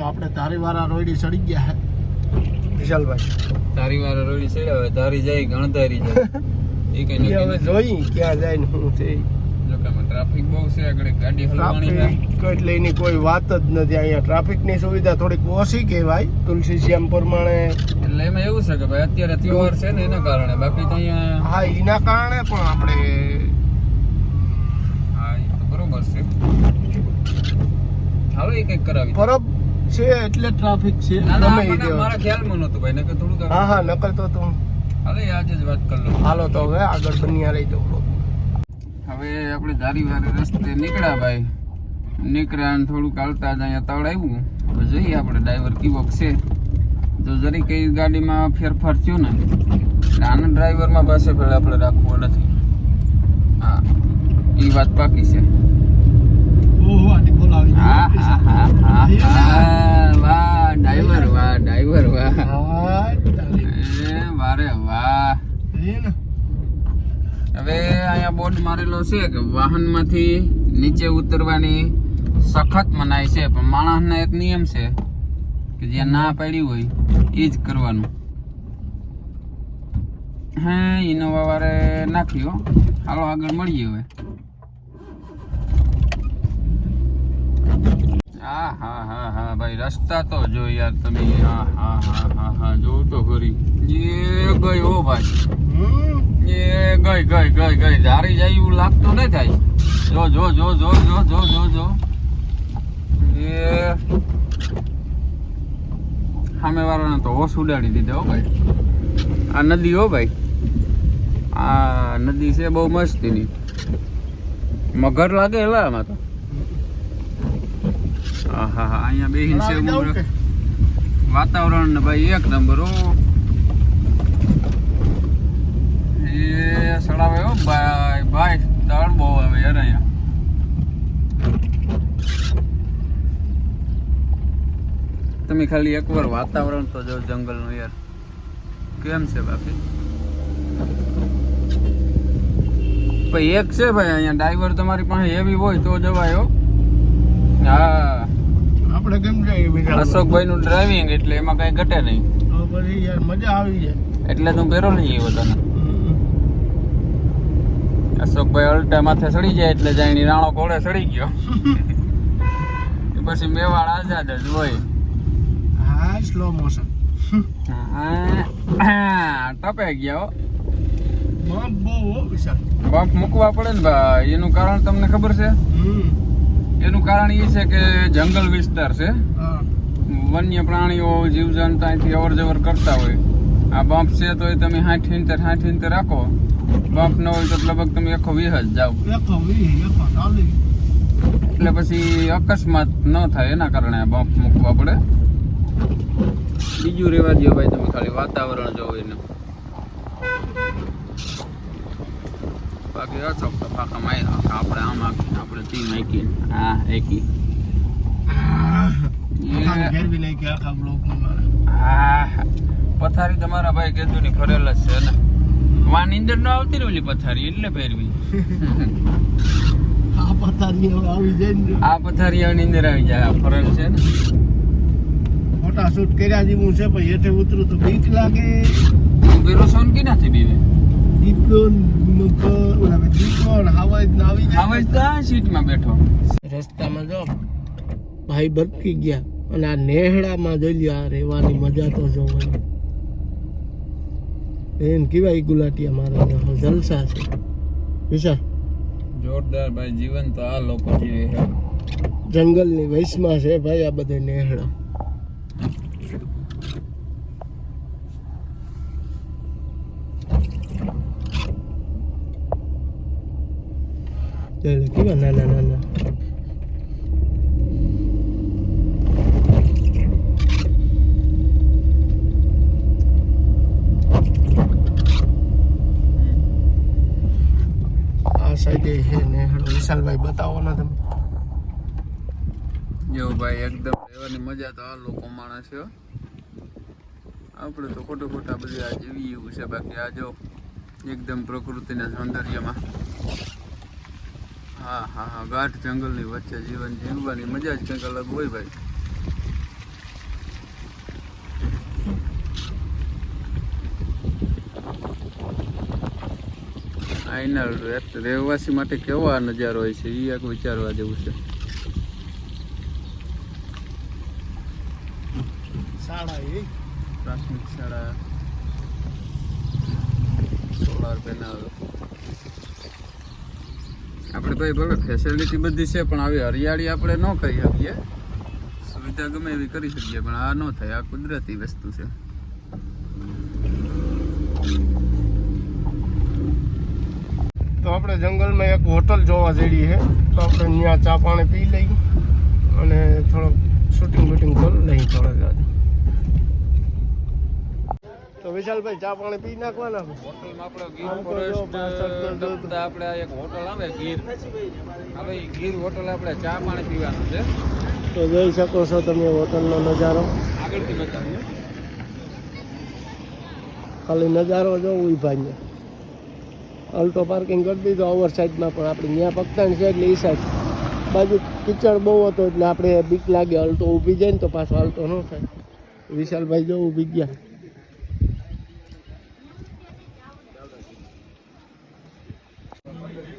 તો આપણે તારીવાળા રોયડી ચડી ગયા છે વિશાલભાઈ. તારી વાર રોડી ચડ્યા હવે તારી જાય ગણધારી જાય. એ કઈ નહીં હવે જોઈ ક્યાં જાય ને શું છે. કે ટ્રાફિક બહુ છે આગળ ગાડી હલવાની એટલે એની કોઈ વાત જ નથી. અહીંયા ટ્રાફિકની સુવિધા થોડીક ઓછી કહેવાય તુલસી શ્યામ પ્રમાણે. એટલે એમાં એવું છે કે ભાઈ અત્યારે તહેવાર છે ને એના કારણે. બાકી તો અહીંયા હા એના કારણે પણ આપણે હા એ તો બરોબર છે. હાલો એ કંઈક કરાવી દે. છે એટલે ટ્રાફિક છે. ગમે ઈ મારા ખ્યાલમાં નહોતું ભાઈ નકર થોડુંક હા હા નકર તો તું. હવે એ આજે જ વાત કરી લો. હાલો તો હવે આગળ બન્યા રહી જવું હવે આપણે ધારીવારે રસ્તે નીકળ્યા ભાઈ. નીકળ્યા અને થોડુંક હાલતા જ અહીંયા તળ આવ્યું. હવે જોઈએ આપણે ડ્રાઈવર કીવક છે. જો જરી કઈ ગાડીમાં ફેરફાર થયો ને આના ડ્રાઈવરમાં પાસે આપણે રાખવો નથી. હા એ વાત પાકી છે. વાહ. ડ્રાઈવર વાહ ડ્રાઈવર વાહ. વારે વાહ. હવે અહીંયા બોર્ડ મારેલો છે કે વાહનમાંથી નીચે ઉતરવાની સખત મનાઈ છે પણ માણસના એક નિયમ છે કે જે ના પાડી હોય એ જ કરવાનું. હા ઇનોવા વારે નાખ્યો. હાલો આગળ મળીએ હવે. હા હા હા હા ભાઈ રસ્તા તો જો યાર તમે હા હા હા હા હા જોઉં તો ખરી. એ ગઈ હો ભાઈ. એ ગઈ ગઈ ગઈ ગઈ. જારી જાય એવું લાગતું નહીં થાય. જો જો જો જો જો જો જો જો. એ સામે વાળાને તો હોશ ઉડાડી દીધો હો ભાઈ. આ નદી હો ભાઈ. આ નદી છે બહુ મસ્ત એની મગર લાગે એલા આમાં તો. અહીંયા? વાતાવરણ ને ભાઈ એક નંબર હો. એ સડાવે હો ભાઈ ભાઈ દળ બહુ આવે યાર અહીંયા. તમે ખાલી એકવાર વાતાવરણ તો જો જંગલનું યાર. કેમ છે બાકી? ભાઈ એક છે ભાઈ અહીંયા ડ્રાઈવર તમારી પાસે એવી હોય તો જવાય હો. હા. આપણે કેમ જઈએ અશોકભાઈ નું ડ્રાઇવિંગ એટલે એમાં કઈ ઘટે નહીં. પછી યાર મજા આવી જાય. એટલે તું ભેરો લઈ આવ્યો તને. અશોકભાઈ અલ્ટા માથે સડી જાય એટલે જાયની રાણો ઘોડે સડી ગયો. પછી મેવાડ આઝાદ જ હોય. હા સ્લો મોશન હા, ટપે ગયા હો. બાપ બહુ વિશાલ. બમ્પ મૂકવા પડે ને ભાઈ એનું કારણ તમને ખબર છે? હમ. એનું કારણ એ છે કે જંગલ વિસ્તાર છે. વન્ય પ્રાણીઓ જીવજંતુ અહીંથી અવર જવર કરતા હોય. આ બમ્પ છે તો એ તમે હાઠ ઇંતર હાઠ ઇંતર રાખો. બમ્પ ન હોય તો લગભગ તમે એકો વીસ જ જાઓ. એટલે પછી અકસ્માત ન થાય એના કારણે આ બમ્પ મૂકવા પડે. બીજું રેવા દો ભાઈ તમે ખાલી વાતાવરણ જોવો એને. બાકી આ તો પાકા માર્યા આપણે આમ આપણે તી નાખી હા એકી. પથારી તમારા ભાઈ કીધું ની ફરેલ જ છે ને. વા નીંદર ન આવતી ને ઓલી પથારી એટલે પહેરવી આ પથારી હવે આવી જાય ને. આ પથારી હવે નીંદર આવી જાય આ ફરેલ છે ને. ફોટા શૂટ કર્યા જેવું છે પણ હેઠે ઉતરું તો બીક લાગે. પેલો સોન કી નથી બીવે? રસ્તામાં જો ભાઈ ભટકી ગયા અને આ નેહડામાં જોઈ લ્યો આ રહેવાની મજા તો જોવાની. એમ કેવાય ગુલાટિયા મારા જલસા છે. વિશાલ જોરદાર ભાઈ જીવન તો આ લોકો જીવે છે. જંગલની વૈશમાં છે ભાઈ આ બધા નેહડા. જોઈ લો કેવા નાના નાના આ સાઈડે છે નેહડો વિશાલભાઈ, બતાવો ને તમે. જો ભાઈ, એકદમ રહેવાની મજા તો આ લોકો માણસ આપણે તો ખોટું ખોટા બધી જેવી એવું છે, બાકી આ જો એકદમ પ્રકૃતિના સૌંદર્યમાં. હા હા હા ગાઢ જંગલની વચ્ચે જીવન જીવવાની મજા જ કંઈક અલગ હોય ભાઈ. આઈનલ રહેવાસી માટે કેવો આ નજારો હોય છે? એ એક વિચારવા જેવું છે. શાળા એ? પ્રાથમિક શાળા. સોલાર પેનલ આપણે ભાઈ ભલે ફેસિલિટી બધી છે, પણ આવી હરિયાળી આપણે ન કરી શકીએ. સુવિધા ગમે એવી કરી શકીએ, પણ આ ન થાય, આ કુદરતી વસ્તુ છે. તો આપણે જંગલમાં એક હોટલ જોવા જઈએ છે. તો આપણે ત્યાં ચા પાણી પી લઈ અને થોડોક શૂટિંગ બૂટિંગ કરી લઈ થોડા વિશાલભાઈ ચા પાણી પી નાખવાના? હોટલમાં આપણે ગીર ફોરેસ્ટ એક હોટલ આવે ગીર. હવે ગીર હોટલ આપણે ચા પાણી પીવાનું છે. તો જોઈ શકો છો તમે હોટલનો નજારો. આગળથી બતાવીએ ખાલી નજારો જોવું ભાઈને. અલ્ટો પાર્કિંગ કરી દીધો ઓવર સાઈડમાં પણ આપણે ત્યાં પગતાણ છે એટલે એ સાઈડ. બાજુ કિચડ બહુ હતો એટલે આપણે બીક લાગે અલ્ટો ઊભી જાય ને તો પાછો અલ્ટો ન થાય. વિશાલભાઈ જો ઊભી ગયા.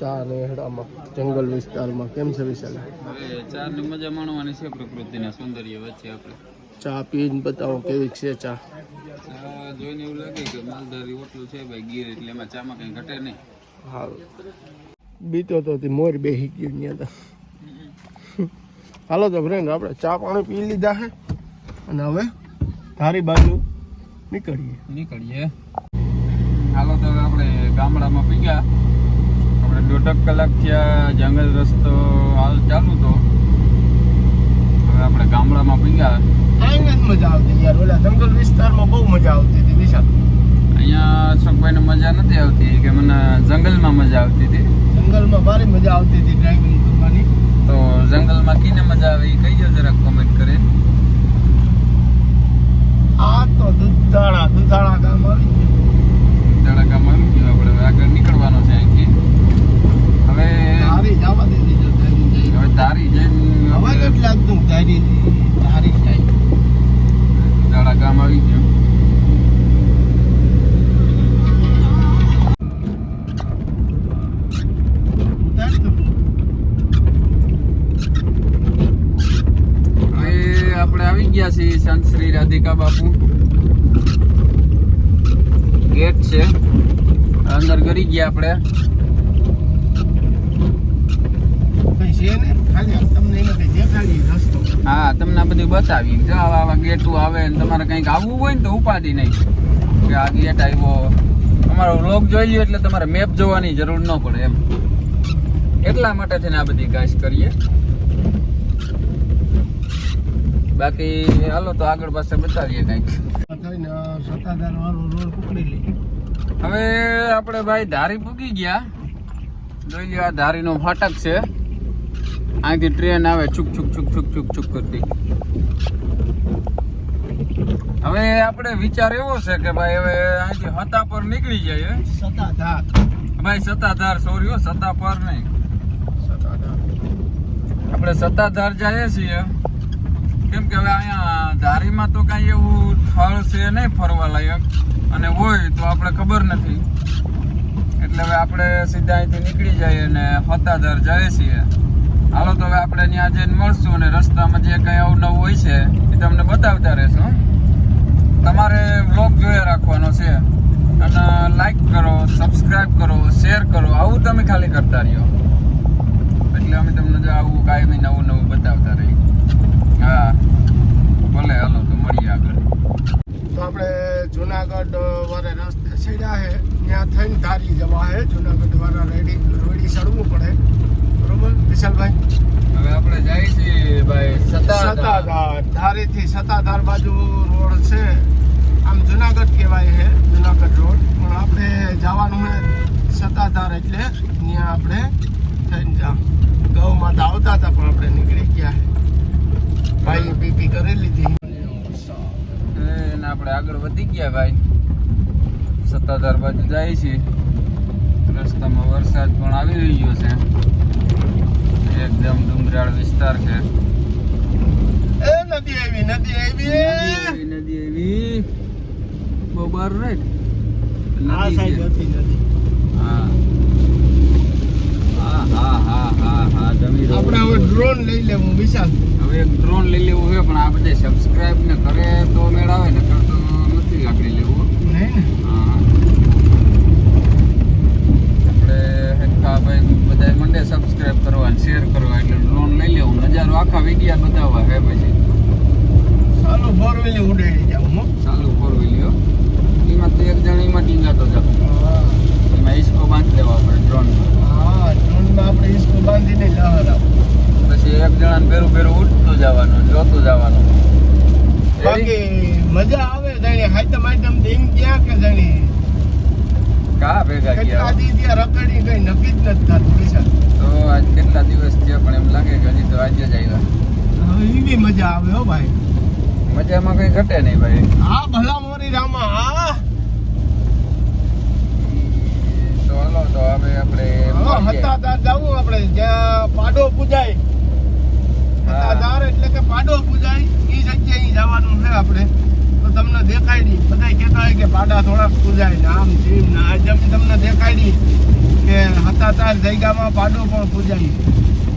ચા ને હેડામાં જંગલ વિસ્તારમાં કેમ છે વિશાલ? હવે ચારની મજા માણવાની છે પ્રકૃતિના સૌંદર્ય વચ્ચે આપણે. ચા પીને બતાવો કેવી છે ચા? ચા જોઈને એવું લાગે કે માલધારી હોટલ છે ભાઈ ગીર એટલે એમાં ચામાં કંઈ ઘટે નહીં. હા બીતો તો મોર બેહી ગયું ત્યાં તો. હાલો તો ફ્રેન્ડ આપણે ચા પાણી પી લીધા છે અને હવે ધારી બાજુ નીકળીએ. નીકળીએ. હાલો તો આપણે ગામડામાં પી ગયા દોઢક કલાક થયા જંગલ રસ્તો હાલ ચાલુ તો. હવે આપણે ગામડામાં પી ગયા આઈને જ મજા આવતી યાર. ઓલા જંગલ વિસ્તારમાં બહુ મજા આવતી હતી વિશાલ. અહીંયા અશોકભાઈને મજા નથી આવતી કે મને જંગલમાં મજા આવતી હતી. જંગલમાં ભારે મજા આવતી હતી ડ્રાઇવિંગ કરવાની. તો જંગલમાં કીને મજા આવે? એ કહીજો જરાક કોમેન્ટ કરે. આ તો દુધાળા દુધાળા ગામ આવી ગયું. ગામ આવી ગયું. આપણે આગળ નીકળવાનો છે. હવે તારી જવા દે હવે તારી જઈને હવે નથી લાગતું તારી ધારી જાય દાડા ગામ આવી ગયું. આપણે આવી ગયા છીએ સંત શ્રી રાધિકા બાપુ. ગેટ છે. અંદર કરી ગયા આપણે કઈ છે ને ખાલી તમને એને કઈ દેખાડી રસ્તો હા તમને બધું બતાવી જો આવા આવા ગેટું આવે ને તમારે કંઈક આવવું હોય ને તો ઉપાડી નહીં કે આ ગેટ આવ્યો. તમારો વ્લોગ જોઈ લ્યો એટલે તમારે મેપ જોવાની જરૂર ન પડે એમ. એટલા માટે થઈને આ બધી કાશ કરીએ. બાકી હાલો તો આગળ પાસે બતાવીએ કંઈક. લે. હવે આપણે ભાઈ ધારી પૂગી ગયા. જોઈ લ્યો આ ધારીનો ફાટક છે. અહીંથી ટ્રેન આવે છુક છુક છુક છુક છુક છુક કરતી. હવે આપણે વિચાર એવો છે કે ભાઈ હવે અહીંથી હતા પર નીકળી જાય સતાધાર ભાઈ સત્તાધાર સોરી હો સત્તા પર નહીં. આપણે સત્તાધાર જઈએ છીએ. કેમ કે હવે અહીંયા ધારીમાં તો કાંઈ એવું સ્થળ છે નહીં ફરવા લાયક. અને હોય તો આપણે ખબર નથી. એટલે હવે આપણે સીધા અહીંથી નીકળી જઈએ અને હતાધાર જઈએ છીએ. હાલો, તો હવે આપણે ત્યાં જઈને મળશું અને રસ્તામાં જે કંઈ અવનવું હોય છે, એ તમને બતાવતા રહેશું તમારે વ્લોગ જોયા રાખવાનો છે. અને લાઈક કરો સબસ્ક્રાઈબ કરો શેર કરો, આવું તમે ખાલી કરતા રહ્યો. એટલે અમે તમને જો આવું કાયમી નવું નવું બતાવતા રહી. હા, ભલે, હાલો, તો મળીએ આગળ. તો આપણે જુનાગઢ વારે રસ્તે સીડા છે ત્યાં થઈને ધારી જવા છે જુનાગઢ વાળા રેડી, રોડી ચડવું પડે. બરોબર? વિશાલભાઈ? હવે આપણે જઈએ છીએ ભાઈ સતાધાર. ધારેથી સત્તાધાર બાજુ રોડ છે. આમ જુનાગઢ કહેવાય છે જુનાગઢ રોડ. પણ આપણે જવાનું છે સતાધાર એટલે ત્યાં આપણે થઈને જામ ગૌ માતા આવતા હતા પણ આપણે નીકળી ગયા ભાઈ પીપી કરી લીધી. એને આપણે આગળ વધી ગયા ભાઈ. સત્તાધાર બાજુ જાય છે રસ્તામાં વરસાદ પણ આવી રહ્યો છે. એકદમ ડુંગરાળ વિસ્તાર છે. એ નદી આવી નદી આવી. નદી નદી એવી રાઈટ? આ સાઈડ હતી નદી. હા. હા હા હા હા હા જમી આપણે હવે ડ્રોન લઈ લેવું વિશાલ. હવે એક ડ્રોન લઈ લેવું છે પણ આ બધે સબસ્ક્રાઇબ ને કરે તો મેળ આવે ને કરતો નથી આગળ લેવું. નહીં ને? હા. આપણે હેઠા ભાઈ સબસ્ક્રાઇબ કરવા શેર કરવા એટલે લોન લઈ લેવું નજારો આખા વિડિયા બતાવવા હે પછી. ચાલો ફોર વ્હીલ ઉડાડી જાઉં હો ચાલુ ફોર વ્હીલ્યો એમાં તો એક જણ એમાં ટીંગાતો જાવ હા એમાં હિસ્કો બાંધી દેવા પડે ડ્રોનમાં હા ડ્રોનમાં આપણે ઈસકો બાંધીને લહર આપ પછી એક જણાને ભેરું ભેરું ઉઠતું જવાનું જોતું જવાનું બાકી મજા આવે જાણે હાઈટમ આઈટમ દિન ક્યાં કે જાણે કા ભેગા ગયા? નક્કી જ નથી થતું વિશાલ તો આજ કેટલા દિવસ પણ એમ લાગે કે હજી તો આજે જ આવ્યા એવી મજા આવે હો ભાઈ. મજામાં કઈ ઘટે નહીં ભાઈ. હા ભલા મોરી રામા હા. તો હાલો તો હવે આપણે હતા જાવું આપણે જ્યાં પાડો પૂજાય. હતા એટલે કે પાડો પૂજાય એ જગ્યાએ જવાનું છે આપણે. તો તમને નહીં બધા કહેતા હોય કે પાડા થોડાક પૂજાય. ને આમ જીમ ને આજે તમને નહીં કે હતા તાર જગ્યામાં પાડો પણ પૂજાય.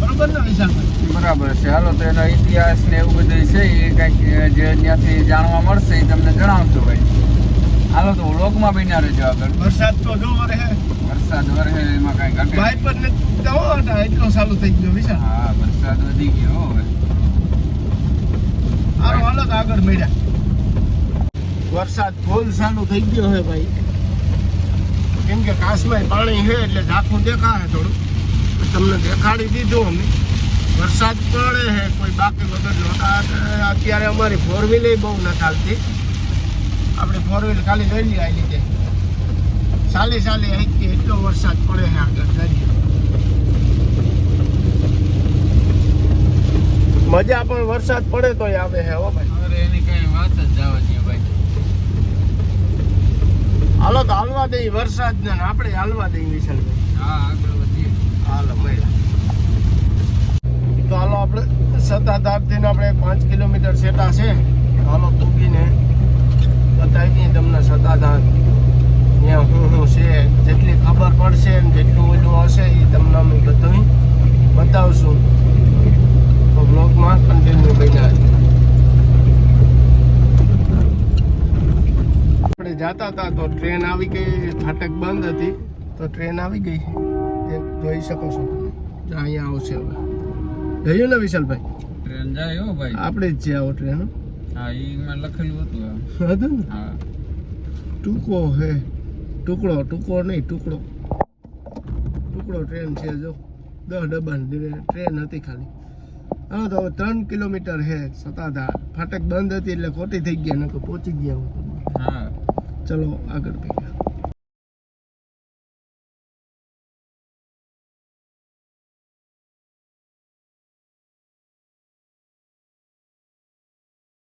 બરોબર ને વિશાલભાઈ બરાબર છે. હાલો તો એનો ઇતિહાસ ને એવું બધું છે એ કંઈક જે ત્યાંથી જાણવા મળશે એ તમને જણાવશો ભાઈ. હાલો તો વ્લોગમાં બન્યા રહેજો આગળ. વરસાદ તો જો વરે વરસાદ વરે એમાં કાંઈ ઘટે ભાઈ પર ને જવો હતા એટલો સારું થઈ ગયો વિશાલ. હા વરસાદ વધી ગયો હવે. હારો હાલો તો આગળ મળ્યા. વરસાદ ફૂલ ચાલુ થઈ ગયો છે ભાઈ. કેમ કે કાશમાં પાણી છે એટલે ઝાંખું દેખાશે થોડું. તમને દેખાડી દીધું અમે. વરસાદ પડે છે, કોઈ બાકી વગર નહોતા અત્યારે અમારી ફોર વ્હીલ બહુ ન ચાલતી આપણે ફોર વ્હીલ ખાલી લઈ આવી લીધે સાલી સાલી અહીંથી એટલો વરસાદ પડે છે આગળ જઈએ મજા પણ વરસાદ પડે તોય આવે છે, હો ભાઈ. અરે એની કઈ વાત જ જવા દે હાલો તો હાલવા દઈ વરસાદ ને આપણે હાલવા દઈ વિશાલભાઈ હા આગળ વધીએ. હાલો મળ્યા. તો હાલો આપણે સત્તાધાર થઈને આપણે પાંચ કિલોમીટર સેટા છે. હાલો તૂકીને બતાવી તમને સત્તાધાર ત્યાં હું હું છે જેટલી ખબર પડશે ને જેટલું ઓલું હશે એ તમને અમે બધું બતાવશું તો બ્લોગમાં કન્ટિન્યુ બન્યા રહેજો. આપણે જાતા હતા તો ટ્રેન આવી ગઈ ફાટક બંધ હતી તો ટ્રેન આવી ગઈ. તે જોઈ શકો છો તમે. અહીંયા આવશે હવે. જોયું ને વિશાલભાઈ? ટ્રેન જાય હો ભાઈ. આપણે જ છે આવો ટ્રેન. હા એમાં લખેલું હતું હતું ને? હા. ટૂંકો હે. ટુકડો ટૂંકો નહીં ટુકડો. ટુકડો ટ્રેન છે જો. દસ ડબ્બાની ટ્રેન હતી ખાલી. હા તો ત્રણ કિલોમીટર હે સતાધાર. ફાટક બંધ હતી એટલે ખોટી થઈ ગયા નકર પહોંચી ગયા હોત ચલો આગળ ભાઈ